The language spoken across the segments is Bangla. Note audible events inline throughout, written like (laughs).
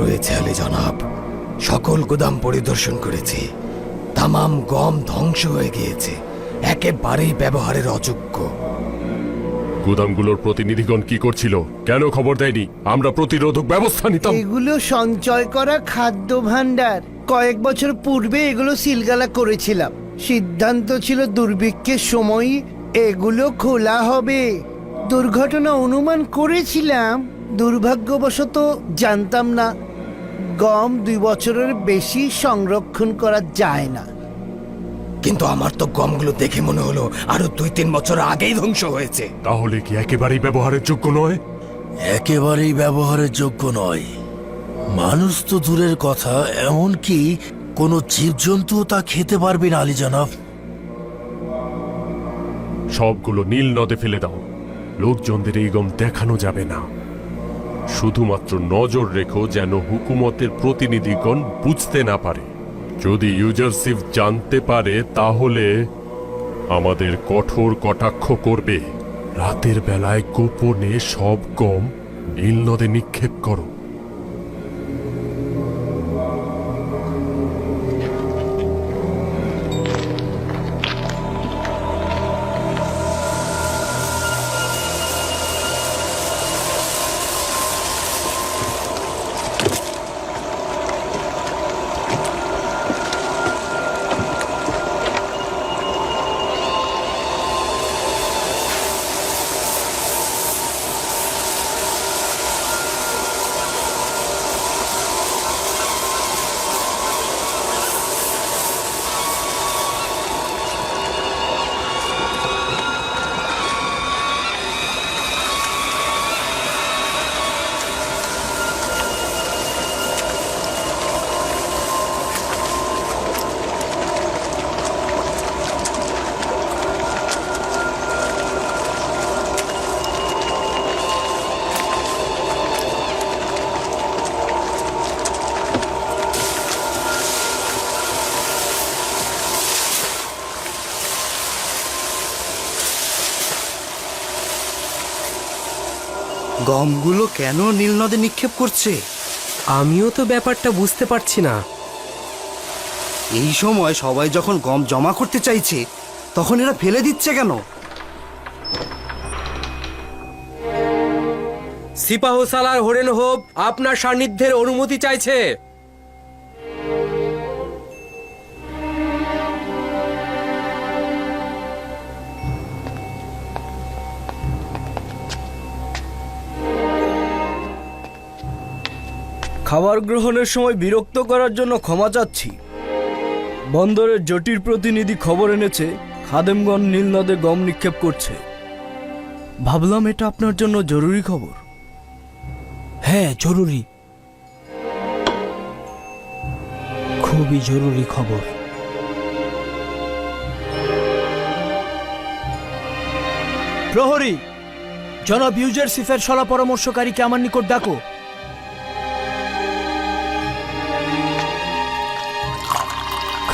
রয়েছে আলী জনাব। সকল গুদাম পরিদর্শন করেছি। তামাম গম ধ্বংস হয়ে গিয়েছে। একেবারেই ব্যবহারের অযোগ্য। গুদামগুলোর প্রতিনিধিগণ কি করছিল? কেন খবর দেয়নি? আমরা প্রতিরোধক ব্যবস্থা নিতাম। এগুলো সঞ্চয় করা খাদ্য ভাণ্ডার কয়েক বছর পূর্বে এগুলো সিলগালা করেছিলাম। সিদ্ধান্ত ছিল দুর্ভিক্ষের সময়ই এগুলো খোলা হবে। দুর্ঘটনা অনুমান করেছিলাম। দুর্ভাগ্যবশত জানতাম না গম দুই বছরের বেশি সংরক্ষণ করা যায় না। কিন্তু আমার তো গমগুলো দেখে মনে হলো আরও দুই তিন বছর আগেই ধ্বংস হয়েছে। তাহলে কি একেবারেই ব্যবহারের যোগ্য নয়? একেবারেই ব্যবহারের যোগ্য নয়। মানুষ তো দূরের কথা এমনকি কোনো জীবজন্তুও তা খেতে পারবে না আলী জনাব। সবগুলো নীল নদে ফেলে দাও। লোকজনদের এই গম দেখানো যাবে না। শুধুমাত্র নজর রেখো যেন হুকুমতের প্রতিনিধিগণ বুঝতে না পারে। যদি ইউজারসিফ জানতে পারে, তাহলে আমাদের কঠোর কটাক্ষ করবে। রাতের বেলায় গোপনে সব গম নীল নদে নিক্ষেপ করো। গমগুলো কেন নীল নদে নিক্ষেপ করছে? আমিও তো ব্যাপারটা বুঝতে পারছি না। এই সময় সবাই যখন গম জমা করতে চাইছে তখন এরা ফেলে দিচ্ছে কেন? সিপাহ সালার হরেন হোপ আপনার সান্নিধ্যের অনুমতি চাইছে। খাবার গ্রহণের সময় বিরক্ত করার জন্য ক্ষমা চাচ্ছি। বন্দরের জটির প্রতিনিধি খবর এনেছে খাদেমগঞ্জ নীল নদে গম নিক্ষেপ করছে। ভাবলাম এটা আপনার জন্য জরুরি খবর। হ্যাঁ জরুরি। খুবই জরুরি খবর। প্রহরী, জনাব ইউজারসিফের সলা পরামর্শকারীকে আমার নিকট ডাকো।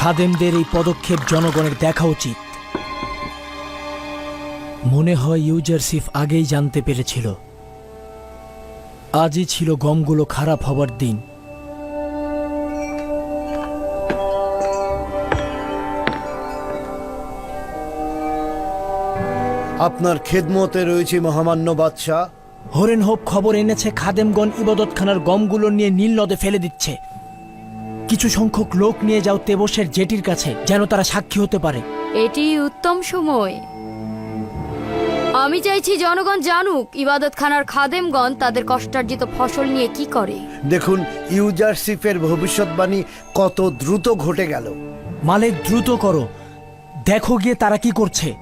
খাদেমদের এই পদক্ষেপ জনগণের দেখা উচিত। মনে হয় ইউজারসিফ আগেই জানতে পেরেছিল। আজই ছিল গমগুলো খারাপ হবার দিন। আপনার খেদমতে রয়েছে মহামান্য বাদশাহ। হরেন হোপ খবর এনেছে খাদেমগণ ইবাদতখানার গমগুলো নিয়ে নীল নদে ফেলে দিচ্ছে। কিছু সংখ্যক লোক নিয়ে যাও তেবসের জেটির কাছে যেন তারা সাক্ষী হতে পারে। এটি উত্তম সময়। আমি চাইছি জনগণ জানুক ইবাদতখানার খাদেমগণ তাদের কষ্টার্জিত ফসল নিয়ে কি করে। দেখুন ইউজারশিপের ভবিষ্যৎবাণী কত দ্রুত ঘটে গেল। মালিক দ্রুত করো। দেখো গিয়ে তারা কি করছে।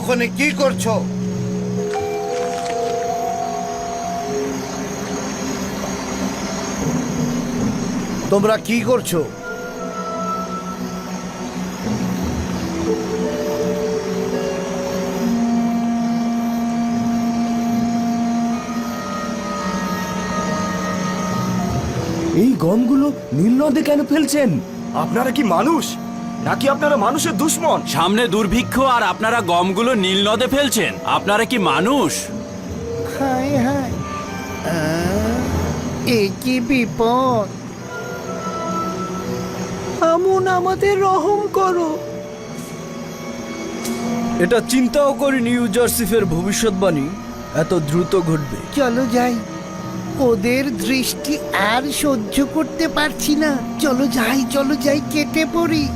ওখানে কি করছ? তোমরা কি করছ? এই গমগুলো নীল নদে কেন ফেলছেন? আপনারা কি মানুষ? নাকি আপনারা মানুষের দুশ্মন? সামনে দুর্ভিক্ষ আর আপনারা গমগুলো নীল নদে ফেলছেন। আপনারা কি মানুষ? হায় হায় এ কি বিপদ? আমন আমাদের রহম করো। এটা চিন্তাও করিনি ইউজারসিফের ভবিষ্যৎবাণী এত দ্রুত ঘটবে। চলো যাই। ওদের দৃষ্টি আর সহ্য করতে পারছি না। চলো যাই চলো যাই কেটে পড়ি।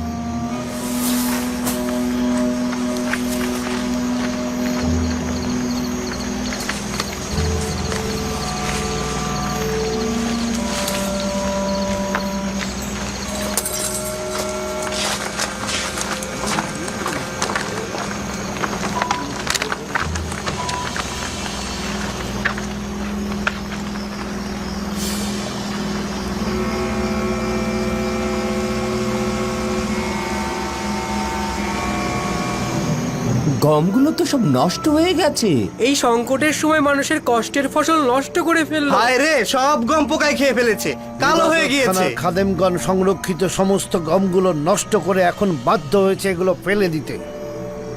গমগুলো তো সব নষ্ট হয়ে গেছে। এই সংকটের সময় মানুষের কষ্টের ফসল নষ্ট করে ফেলল। হায় রে সব গম পোকায় খেয়ে ফেলেছে। কালো হয়ে গিয়েছে। খাদেমগণ সংরক্ষিত সমস্ত গমগুলো নষ্ট করে এখন বাধ্য হয়েছে এগুলো ফেলে দিতে।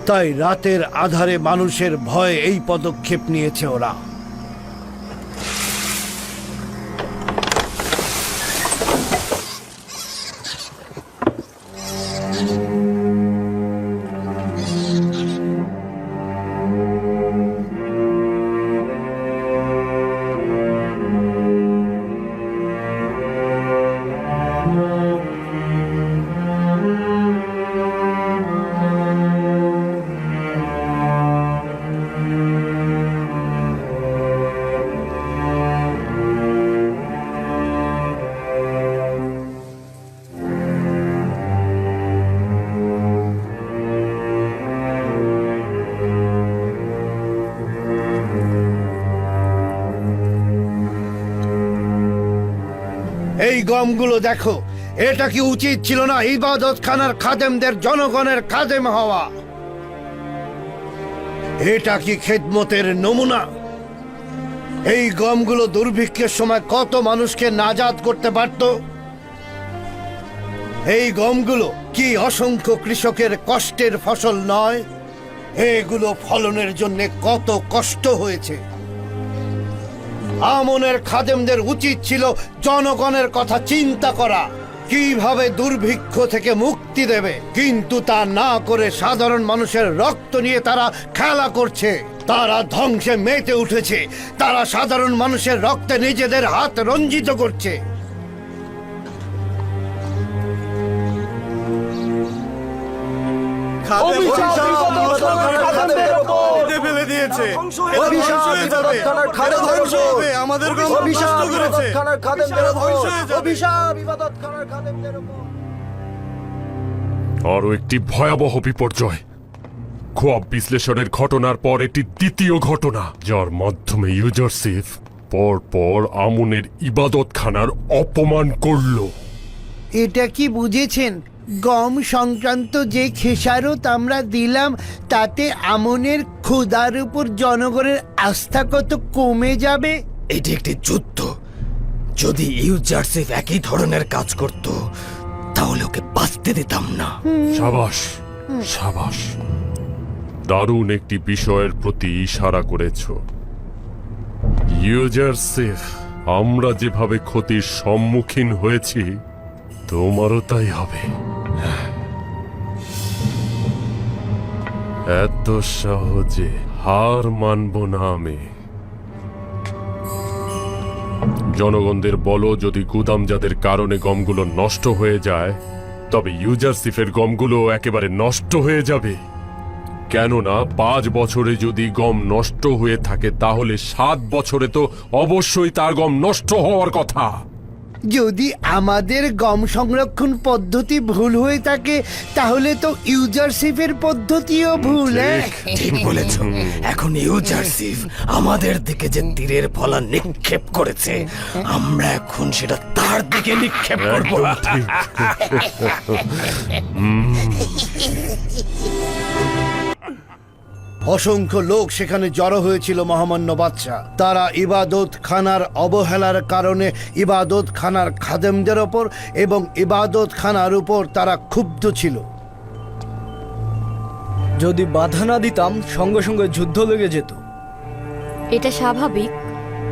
তাই রাতের আধারে মানুষের ভয়ে এই পদক্ষেপ নিয়েছে ওরা। এই গমগুলো দেখো। এটা কি উচিত ছিল না ইবাদত খানার খাদেমদের জনগণের খাদেম হওয়া? এটা কি খেদমতের নমুনা? এই গমগুলো দুর্ভিক্ষের সময় কত মানুষকে নাজাদ করতে পারত? এই গমগুলো কি অসংখ্য কৃষকের কষ্টের ফসল নয়? এগুলো ফলনের জন্য কত কষ্ট হয়েছে। আমনের খাদেমদের উচিত ছিল জনগণের কথা চিন্তা করা। কীভাবে দুর্ভিক্ষ থেকে মুক্তি দেবে? কিন্তু তা না করে সাধারণ মানুষের রক্ত নিয়ে তারা খেলা করছে। তারা ধ্বংসে মেতে উঠেছে। তারা সাধারণ মানুষের রক্তে নিজেদের হাত রঞ্জিত করছে। ফেলে দিয়েছে। আমাদের গম নষ্ট করেছে। আরও একটি ভয়াবহ বিপর্যয়। খোয়াব বিশ্লেষণের ঘটনার পর একটি দ্বিতীয় ঘটনা যার মাধ্যমে ইউজারসিফ পর পর আমুনের ইবাদতখানার অপমান করল। এটা কি বুঝেছেন? গম সংক্রান্ত যে খেসারত আমরা দিলাম তাতে আমনের ক্ষুধার উপর জনগণের আস্থা কত কমে যাবে? এটি একটি যুদ্ধ। যদি ইউজারসিফ একই ধরনের কাজ করত তাহলে ওকে বাঁচতে দিতাম না। সাবাস সাবাস। দারুণ একটি বিষয়ের প্রতি ইশারা করেছ। ইউজারসিফ আমরা যেভাবে ক্ষতির সম্মুখীন হয়েছি তোমারও তাই হবে। এত সহজে হার মানব না আমি। জনগণদের বলো, যদি গুদামজাদের কারণে গমগুলো নষ্ট হয়ে যায়, তবে ইউজারসিফের গমগুলো একেবারে নষ্ট হয়ে যাবে। কেননা, পাঁচ বছরে যদি গম নষ্ট হয়ে থাকে, তাহলে সাত বছরে তো অবশ্যই তার গম নষ্ট হওয়ার কথা। যদি আমাদের গম সংরক্ষণ পদ্ধতি ভুল হয়ে থাকে তাহলে তো ইউজারশিপের পদ্ধতিও ভুল হ্যাঁ? ঠিক বলেছ। এখন ইউজারসিফ আমাদের দিকে যে তীরের ফলা নিক্ষেপ করেছে আমরা এখন সেটা তার দিকে নিক্ষেপ করব। (laughs) অসংখ্য লোক সেখানে জড়ো হয়েছিল মহামান্য বাদশাহ। তারা ইবাদত খানার অবহেলার কারণে ইবাদত খানার খাদেমদের ওপর এবং ইবাদত খানার উপর তারা ক্ষুব্ধ ছিল। যদি বাধা না দিতাম সঙ্গে সঙ্গে যুদ্ধ লেগে যেত। এটা স্বাভাবিক।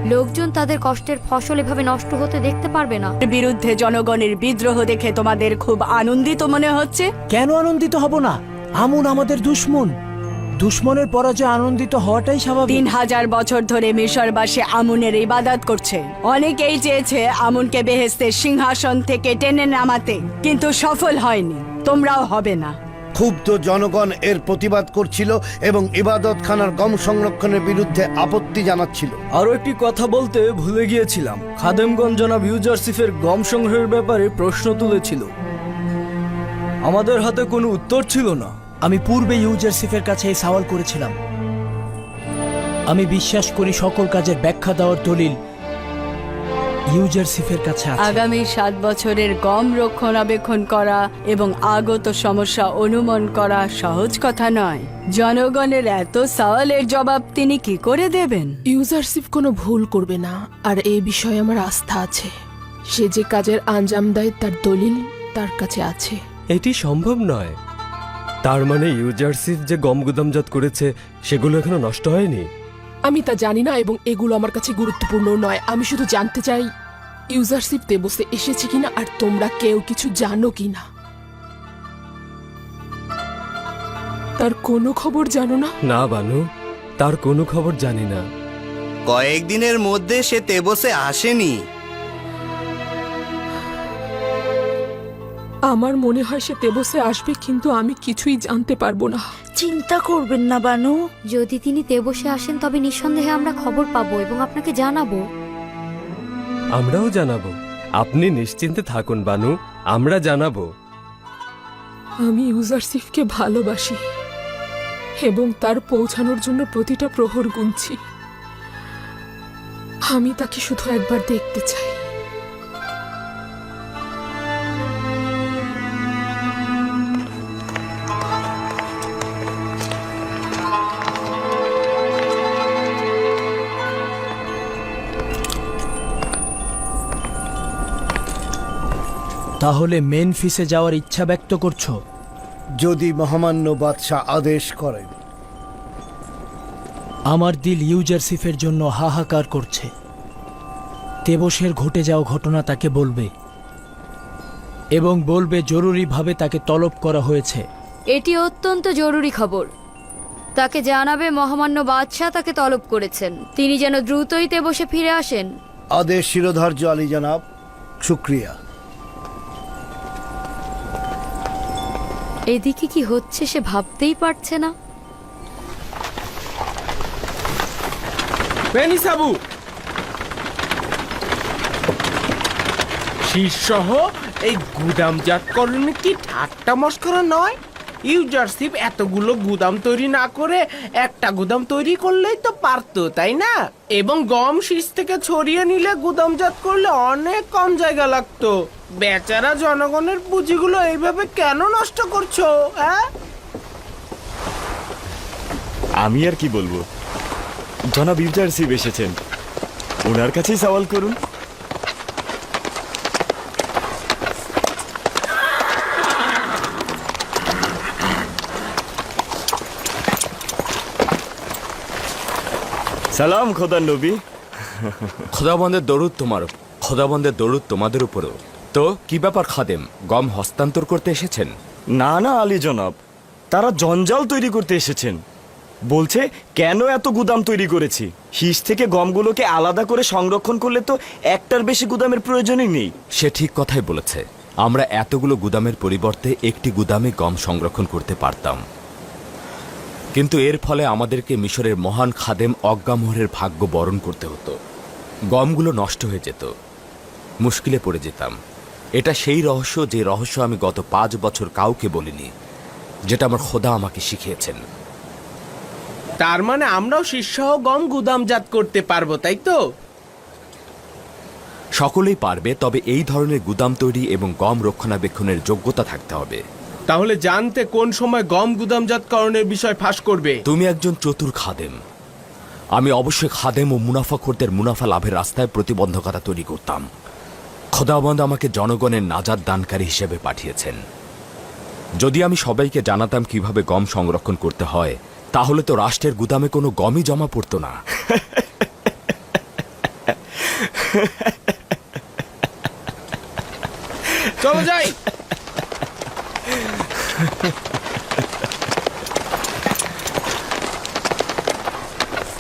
লোকজন তাদের কষ্টের ফসল এভাবে নষ্ট হতে দেখতে পারবে না। বিরুদ্ধে জনগণের বিদ্রোহ দেখে তোমাদের খুব আনন্দিত মনে হচ্ছে? কেন আনন্দিত হব না? আমুন আমাদের দুশ্মন। দুশ্মনের পরাজয় আনন্দিত হওয়াটাই স্বাভাবিক। তিন হাজার বছর ধরে মিশরবাসী আমুনের ইবাদত করছে। অনেকেই চেয়েছে আমুনকে বেহেস্তে সিংহাসন থেকে টেনে নামাতে কিন্তু সফল হয়নি। তোমরাও হবে না। ক্ষুব্ধ জনগণ এর প্রতিবাদ করছিল এবং ইবাদত খানার গম সংরক্ষণের বিরুদ্ধে আপত্তি জানাচ্ছিল। আরও একটি কথা বলতে ভুলে গিয়েছিলাম। খাদেমগঞ্জ জনাব ইউজারসিফের গম সংগ্রহের ব্যাপারে প্রশ্ন তুলেছিল। আমাদের হাতে কোনো উত্তর ছিল না। আমি পূর্বে ইউজারসিফের কাছে এই সওয়াল করেছিলাম। আমি বিশ্বাস করি সকল কাজের ব্যাখ্যা দেওয়ার দলিল ইউজারসিফের কাছে আছে। আগামী সাত বছরের গম রক্ষণাবেক্ষণ করা এবং আগত সমস্যা অনুমান করা সহজ কথা নয়। জনগণের এত সওয়ালের জবাব তিনি কি করে দেবেন? ইউজারশিপ কোনো ভুল করবে না আর এই বিষয়ে আমার আস্থা আছে। সে যে কাজের আঞ্জাম দেয় তার দলিল তার কাছে আছে। এটি সম্ভব নয়। তার মানে ইউজারশিপ যে গম গুদামজাত করেছে সেগুলো এখনও নষ্ট হয়নি? আমি তা জানি না এবং এগুলো আমার কাছে গুরুত্বপূর্ণ নয়। আমি শুধু জানতে চাই ইউজারশিপ তেবসে এসেছে কিনা আর তোমরা কেউ কিছু জানো কিনা? তার কোনো খবর জানো না? না বানু তার কোনো খবর জানি না। কয়েকদিনের মধ্যে সে তেবসে আসেনি। আমার মনে হয় সে তেবসে আসবে কিন্তু আমি কিছুই জানতে পারব না। চিন্তা করবেন না বানু। যদি তিনি তেবসে আসেন তবে নিঃসন্দেহে আমরা খবর পাবো এবং আপনাকে জানাব। আমরাও জানাব। আপনি নিশ্চিন্তে থাকুন বানু। আমরা জানাব। আমি ইউজারশিফকে ভালোবাসি এবং তার পৌঁছানোর জন্য প্রতিটা প্রহর গুনছি। আমি তাকে শুধু একবার দেখতে চাই। তাহলে মেনফিসে যাওয়ার ইচ্ছা ব্যক্ত করছ? যদি মহামান্য বাদশাহ আদেশ করেন। আমার দিল ইউজারসিফের জন্য হাহাকার করছে। তেবসের ঘটে যাওয়া ঘটনা তাকে বলবে। এবং বলবে জরুরিভাবে তাকে তলব করা হয়েছে। এটি অত্যন্ত জরুরি খবর। তাকে জানাবে মহামান্য বাদশাহ তাকে তলব করেছেন। তিনি যেন দ্রুতই তেবসে ফিরে আসেন। আদেশ শিরোধার্য আলী জনাব। শুক্রিয়া। এদিকে কি হচ্ছে সে ভাবতেই পারছে না। সাবু! শীর্ষহ এই গুদামজাতকরণ কি ঠাট্টা মস্করা নয়। ইউজারশিপ এতগুলো গুদাম তৈরি না করে একটা গুদাম তৈরি করলেই তো পারতো, তাই না? এবং গম শীষ থেকে ছড়িয়ে নিলে গুদামজাত করলে অনেক কম জায়গা লাগতো। বেচারা জনগণের পুঁজিগুলো এইভাবে কেন নষ্ট করছ হ্যাঁ? আমি আর কি বলব? জনাব ইউজারশিপ এসেছেন। ওনার কাছেই সওয়াল করুন। সালাম খোদার নবী। খোদাবন্দের দরুদ তোমার খোদাবন্দের দরুদ তোমাদের উপরও। তো কি ব্যাপার খাদেম? গম হস্তান্তর করতে এসেছেন? না না আলী জনাব তারা জঞ্জাল তৈরি করতে এসেছেন। বলছে কেন এত গুদাম তৈরি করেছি? শীষ থেকে গমগুলোকে আলাদা করে সংরক্ষণ করলে তো একটার বেশি গুদামের প্রয়োজনই নেই। সে ঠিক কথাই বলেছে। আমরা এতগুলো গুদামের পরিবর্তে একটি গুদামে গম সংরক্ষণ করতে পারতাম। কিন্তু এর ফলে আমাদেরকে মিশরের মহান খাদেম অজ্ঞামোহরের ভাগ্য বরণ করতে হতো। গমগুলো নষ্ট হয়ে যেত। মুশকিলে পড়ে যেতাম। এটা সেই রহস্য যে রহস্য আমি গত পাঁচ বছর কাউকে বলিনি যেটা আমার খোদা আমাকে শিখিয়েছেন। তার মানে আমরাও শীর্ষহ গম গুদামজাত করতে পারব তাই তো? সকলেই পারবে তবে এই ধরনের গুদাম তৈরি এবং গম রক্ষণাবেক্ষণের যোগ্যতা থাকতে হবে। তাহলে জানতে কোন সময় গম গুদামজাতকরণের বিষয় ফাঁস করবে? তুমি একজন চতুর খাদেম। আমি অবশ্যই খাদেম ও মুনাফাখোরদের মুনাফা লাভের রাস্তায় প্রতিবন্ধকতা তৈরি করতাম। খোদাবন্দ আমাকে জনগণের নাজাদ দানকারী হিসেবে পাঠিয়েছেন। যদি আমি সবাইকে জানাতাম কীভাবে গম সংরক্ষণ করতে হয় তাহলে তো রাষ্ট্রের গুদামে কোনো গমই জমা পড়তো না। চলো যাই।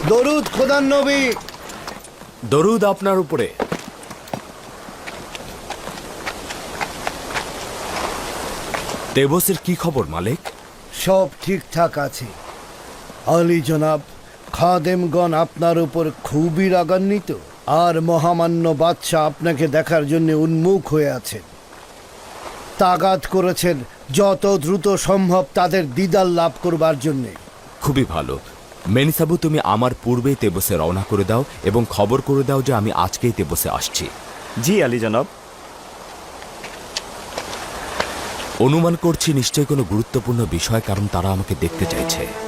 দরুদ খোদান নবী। দরুদ আপনার উপরে। দেবসের কি খবর মালিক? সব ঠিকঠাক আছে। আলী জনাব খাদেমগণ আপনার উপর খুবই রাগান্বিত। আর মহামান্য বাদশাহ আপনাকে দেখার জন্য উন্মুখ হয়ে আছেন। তাগাদ করেছেন যত দ্রুত সম্ভব তাদের দিদার লাভ করবার জন্যে। খুবই ভালো। মেনিসাবু তুমি আমার পূর্বেই তেবসে রওনা করে দাও এবং খবর করে দাও যে আমি আজকেই তেবসে আসছি। জি আলী জনাব। অনুমান করছি নিশ্চয়ই কোনো গুরুত্বপূর্ণ বিষয় কারণ তারা আমাকে দেখতে চাইছে।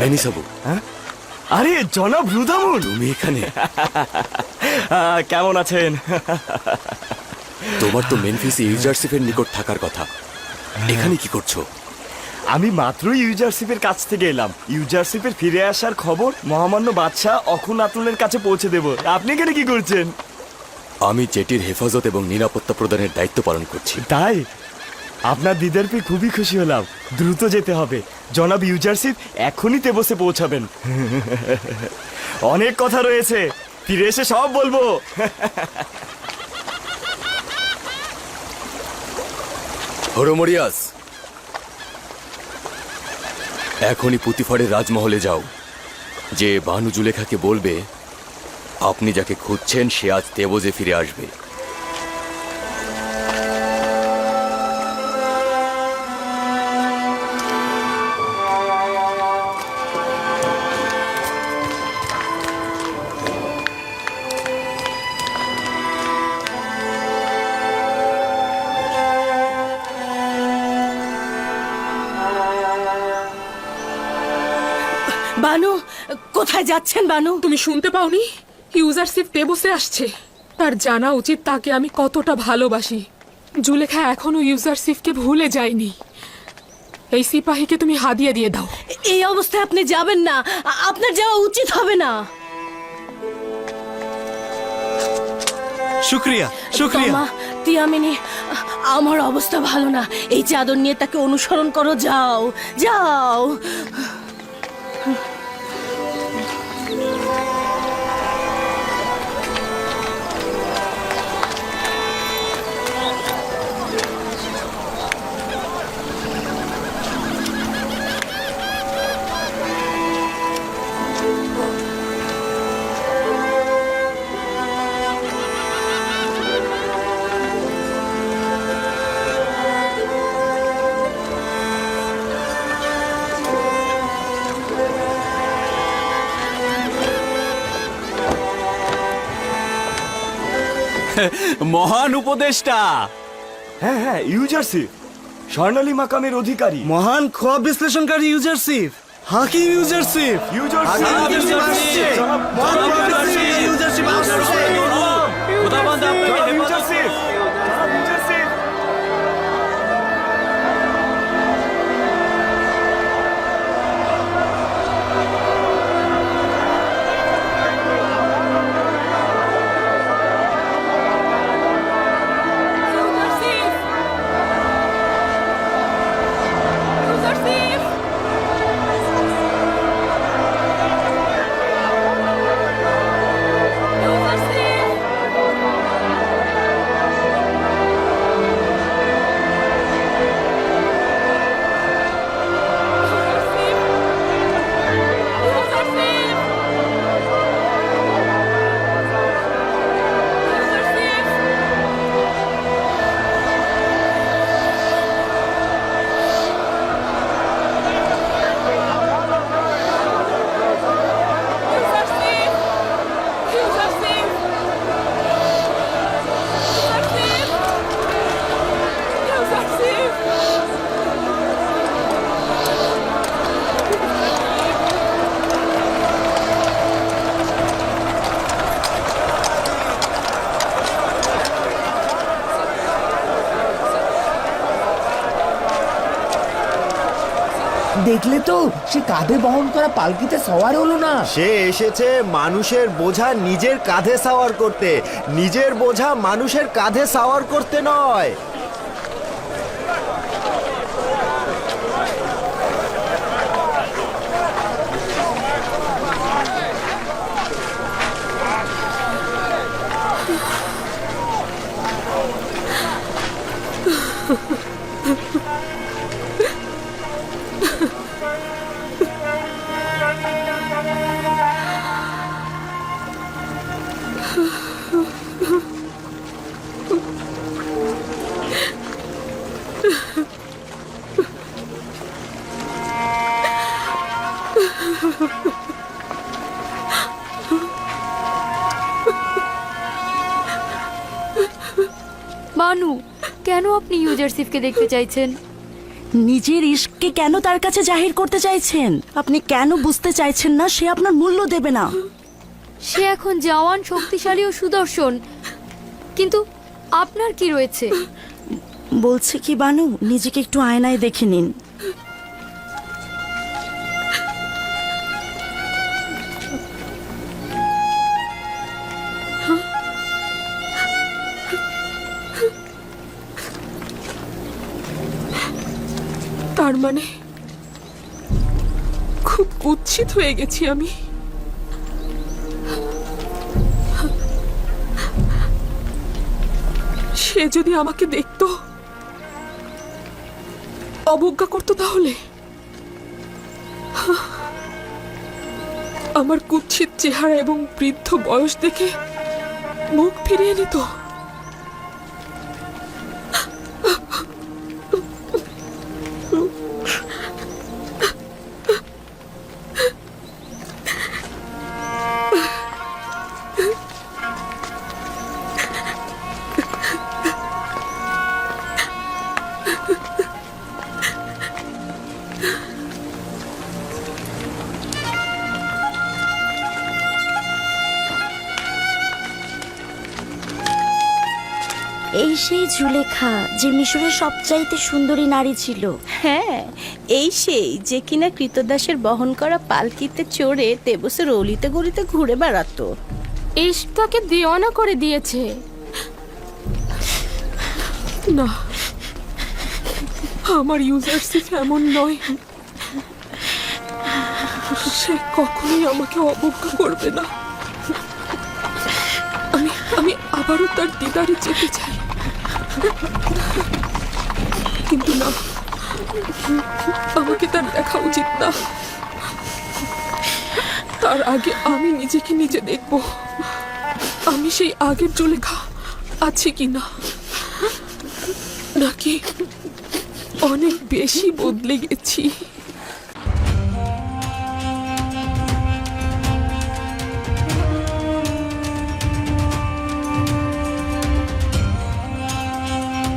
ম্যানিসাবু আরে জনাব রুদামুল তুমি এখানে। কেমন আছেন? তোমার তো মেনফিস ইউজারশিপের নিকট থাকার কথা। এখানে কি করছ? আমি মাত্রই ইউজারশিপের কাছ থেকে এলাম। ইউজারশিপের ফিরে আসার খবর মহামান্য বাদশাহ অখুন আতুলের কাছে পৌঁছে দেব। আপনি এখানে কি করছেন? আমি জেটির হেফাজত এবং নিরাপত্তা প্রদানের দায়িত্ব পালন করছি। তাই? আপনার দিদার পেয়ে খুবই খুশি হলাম। দ্রুত যেতে হবে। জনাব ইউজারশিপ এখনই তেবসে পৌঁছাবেন। অনেক কথা রয়েছে। ফিরে এসে সব বলব। হরমরিয়াস, এখনই পুতিফারের রাজমহলে যাও। যে বানু জুলেখাকে বলবে, আপনি যাকে খুঁজছেন সে আজ তেবজে ফিরে আসবে। বানু কোথায় যাচ্ছেন বানু? তুমি শুনতে পাওনি? ইউজারশিপ টেবসে আসছে। তার জানা উচিত তাকে আমি কতটা ভালোবাসি। জুলেখা এখনও ইউজারশিপকে ভুলে যায়নি। এই সিপাহীকে তুমি হাদিয়া দিয়ে দাও। এই অবস্থায় আপনি যাবেন না। আপনার যাওয়া উচিত হবে না। শুক্রিয়া মামা তিয়ামিনি আমার অবস্থা ভালো না। এই চাদর নিয়ে তাকে অনুসরণ করো যাও যাও। মহান উপদেষ্টা। হ্যাঁ হ্যাঁ ইউজারশিপ স্বর্ণালী মাকামের অধিকারী। মহান খোয়া বিশ্লেষণকারী ইউজারশিপ হাকিম ইউজারশিপ ইউজারশিপ সে কাঁধে বহন করা পালকিতে সওয়ার হলো না। সে এসেছে মানুষের বোঝা নিজের কাঁধে সাওয়ার করতে। নিজের বোঝা মানুষের কাঁধে সাওয়ার করতে নয়। ইউজারশিপকে দেখতে চাইছেন? নিজের ইশককে কেন তার কাছে জাহির করতে চাইছেন? আপনি কেন বুঝতে চাইছেন না? সে আপনার মূল্য দেবে না। সে এখন জওয়ান শক্তিশালী ও সুদর্শন। কিন্তু আপনার কি রয়েছে? বলছে কি বানু? নিজেকে একটু আয়নায় দেখে নিন। মানে? খুব কুৎসিত হয়ে গেছি আমি। সে যদি আমাকে দেখতো, অবজ্ঞা করতো তাহলে? আমার কুৎসিত চেহারা এবং বৃদ্ধ বয়স দেখে মুখ ফিরিয়ে নিত। সেই যে মিশরের সবচাইতে সুন্দরী নারী ছিল। হ্যাঁ এই সেই যে কিনা কৃতদাসের বহন করা পালকিতে চড়ে তেবসের অলিতে গলিতে ঘুরে বেড়াতো। ইস তাকে দেওয়ানা করে দিয়েছে। না আমার ইউজারশিপ এমন নয়। সে কখনোই আমাকে অবজ্ঞা করবে না। আমি আমি আবারও তার দিদারে যেতে চাই। কিন্তু না, আমাকে তার দেখা উচিত না। তার আগে আমি নিজেকে নিজে দেখব। আমি সেই আগের জলেখা আছি কি না? নাকি অনেক বেশি বদলে গেছি?